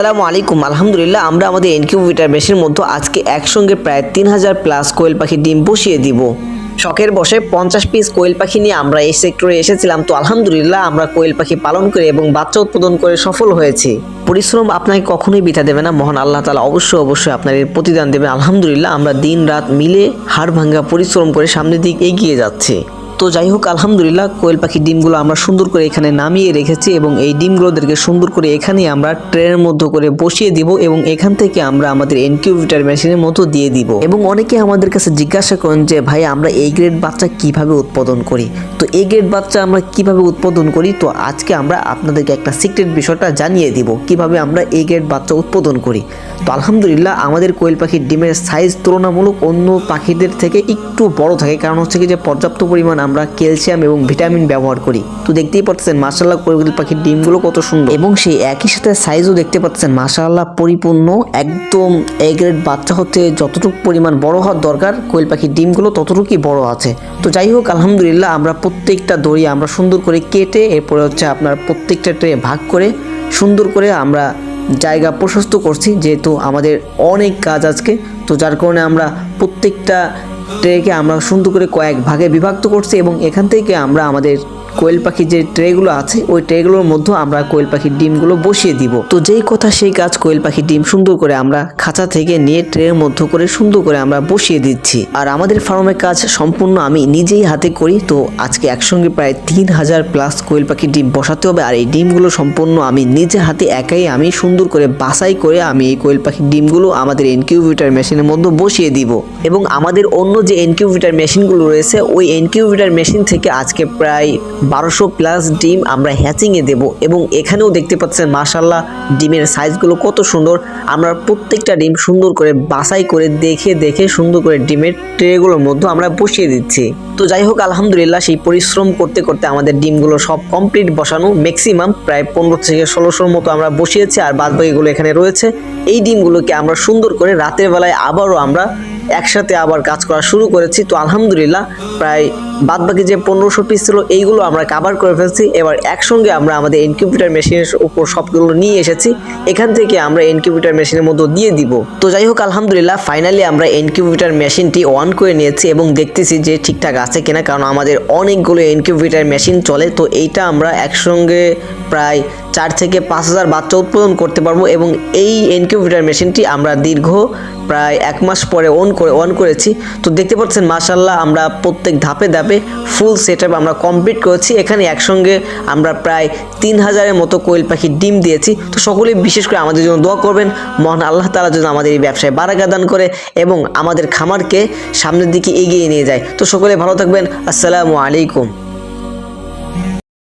আসসালামু আলাইকুম। আলহামদুলিল্লাহ, আমরা আমাদের ইনকিউবেটার মেশিনের মধ্যে আজকে একসঙ্গে প্রায় তিন হাজার প্লাস কোয়েল পাখি ডিম বসিয়ে দিব। শখের বসে পঞ্চাশ পিস কোয়েল পাখি নিয়ে আমরা এই সেক্টরে এসেছিলাম। তো আলহামদুলিল্লাহ, আমরা কোয়েল পাখি পালন করে এবং বাচ্চা উৎপাদন করে সফল হয়েছি। পরিশ্রম আপনাকে কখনোই বিতা দেবে না। মহান আল্লাহ তালা অবশ্যই অবশ্যই আপনার এর প্রতিদান দেবে। আলহামদুলিল্লাহ, আমরা দিন রাত মিলে হাড় ভাঙ্গা পরিশ্রম করে সামনের দিক এগিয়ে যাচ্ছি। তো যাই হোক, আলহামদুলিল্লাহ, কোয়েল পাখির ডিমগুলো আমরা সুন্দর করে এখানে নামিয়ে রেখেছি এবং এই ডিমগুলোদেরকে সুন্দর করে এখানেই আমরা ট্রেনের মধ্যে করে বসিয়ে দিব এবং এখান থেকে আমরা আমাদের ইনকিউবেটার মেশিনের মতো দিয়ে দিব। এবং অনেকে আমাদের কাছে জিজ্ঞাসা করেন যে, ভাই, আমরা এই গ্রেড বাচ্চা কীভাবে উৎপাদন করি? তো এই গ্রেড বাচ্চা আমরা কীভাবে উৎপাদন করি? তো আজকে আমরা আপনাদেরকে একটা সিক্রেট বিষয়টা জানিয়ে দিব, কীভাবে আমরা এই গ্রেড বাচ্চা উৎপাদন করি। তো আলহামদুলিল্লাহ, আমাদের কোয়েল পাখির ডিমের সাইজ তুলনামূলক অন্য পাখিদের থেকে একটু বড় থাকে, কারণ হচ্ছে কি যে পর্যাপ্ত পরিমাণ আমরা ক্যালসিয়াম এবং ভিটামিন ব্যবহার করি। তো দেখতেই পাচ্ছেন মাসাল্লাহ কোয়েল পাখির ডিমগুলো কত সুন্দর। এবং সেই একই সাথে সাইজও দেখতে পাচ্ছেন মাসাল্লাহ পরিপূর্ণ, একদম এ গ্রেড বাচ্চা হতে যতটুকু পরিমাণ বড় হওয়ার দরকার, কোয়েল পাখির ডিমগুলো ততটুকুই বড় আছে। তো যাই হোক, আলহামদুলিল্লাহ আমরা প্রত্যেকটা দড়ি আমরা সুন্দর করে কেটে, এরপরে হচ্ছে আপনার প্রত্যেকটা ট্রে ভাগ করে, সুন্দর করে আমরা জায়গা প্রশস্ত করছি, যেহেতু আমাদের অনেক কাজ আজকে। তো যার কারণে আমরা প্রত্যেকটা ট্রেকে আমরা সুন্দর করে কয়েক ভাগে বিভক্ত করছি এবং এখান থেকে আমরা আমাদের কোয়েল পাখির যে ট্রেগুলো আছে, ওই ট্রেগুলোর মধ্যে আমরা কোয়েল পাখির ডিমগুলো বসিয়ে দিব। তো যেই কথা সেই কাজ কোয়েল পাখির ডিম সুন্দর করে আমরা খাঁচা থেকে নিয়ে ট্রের মধ্যে করে সুন্দর করে আমরা বসিয়ে দিচ্ছি। আর আমাদের ফার্মের কাজ সম্পূর্ণ আমি নিজেই হাতে করি, তো আজকে একসঙ্গে প্রায় তিন হাজার প্লাস কোয়েল পাখির ডিম বসাতে হবে। আর এই ডিমগুলো সম্পূর্ণ আমি নিজে হাতে একাই আমি সুন্দর করে বাছাই করে আমি এই কোয়েল পাখির ডিমগুলো আমাদের ইনকিউবেটার মেশিনের মধ্যে বসিয়ে দিব। এবং আমাদের অন্য যে ইনকিউবেটার মেশিনগুলো রয়েছে, ওই ইনকিউবেটার মেশিন থেকে আজকে প্রায় বারোশো প্লাস ডিম আমরা হ্যাচিংয়ে দেব এবং এখানেও দেখতে পাচ্ছেন মাশাল্লাহ ডিমের সাইজগুলো কত সুন্দর। আমরা প্রত্যেকটা ডিম সুন্দর করে বাছাই করে দেখে দেখে সুন্দর করে ডিমের ট্রেগুলোর মধ্যে আমরা বসিয়ে দিচ্ছি। তো যাই হোক, আলহামদুলিল্লাহ সেই পরিশ্রম করতে করতে আমাদের ডিমগুলো সব কমপ্লিট বসানো ম্যাক্সিমাম প্রায় পনেরো থেকে ষোলোশোর মতো আমরা বসিয়েছি আর বাদ বাকিগুলো এখানে রয়েছে। এই ডিমগুলোকে আমরা সুন্দর করে রাতের বেলায় আবারও আমরা একসাথে আবার কাজ করা শুরু করেছি। তো আলহামদুলিল্লাহ প্রায় বাদ বাকি যে পনেরোশো পিস ছিল, এইগুলো আমরা কাভার করে ফেলছি। এবার একসঙ্গে আমরা আমাদের ইনকিউবেটার মেশিনের উপর সবগুলো নিয়ে এসেছি। এখান থেকে আমরা ইনকিউবেটার মেশিনের মধ্যে দিয়ে দিব। তো যাই হোক, আলহামদুলিল্লাহ ফাইনালি আমরা ইনকিউবেটার মেশিনটি অন করে নিয়েছি এবং দেখতেছি যে ঠিকঠাক আছে কিনা, কারণ আমাদের অনেকগুলো ইনকিউবেটার মেশিন চলে। তো এইটা আমরা একসঙ্গে প্রায় চার থেকে পাঁচ হাজার বাচ্চা উৎপাদন করতে পারব এবং এই ইনকিউবেটার মেশিনটি আমরা দীর্ঘ প্রায় এক মাস পরে অন করে অন করেছি। তো দেখতে পাচ্ছেন মাশাল্লাহ আমরা প্রত্যেক ধাপে ধাপে ফুল সেট আমরা কমপ্লিট করেছি। এখানে একসঙ্গে আমরা প্রায় তিন হাজারের মতো কোয়েল পাখি ডিম দিয়েছি। তো সকলেই বিশেষ করে আমাদের জন্য দোয়া করবেন। মহান আল্লাহ তালা যেন আমাদের এই ব্যবসায় বারাকা দান করে এবং আমাদের খামারকে সামনের দিকে এগিয়ে নিয়ে যায়। তো সকলে ভালো থাকবেন। আসসালামু আলাইকুম।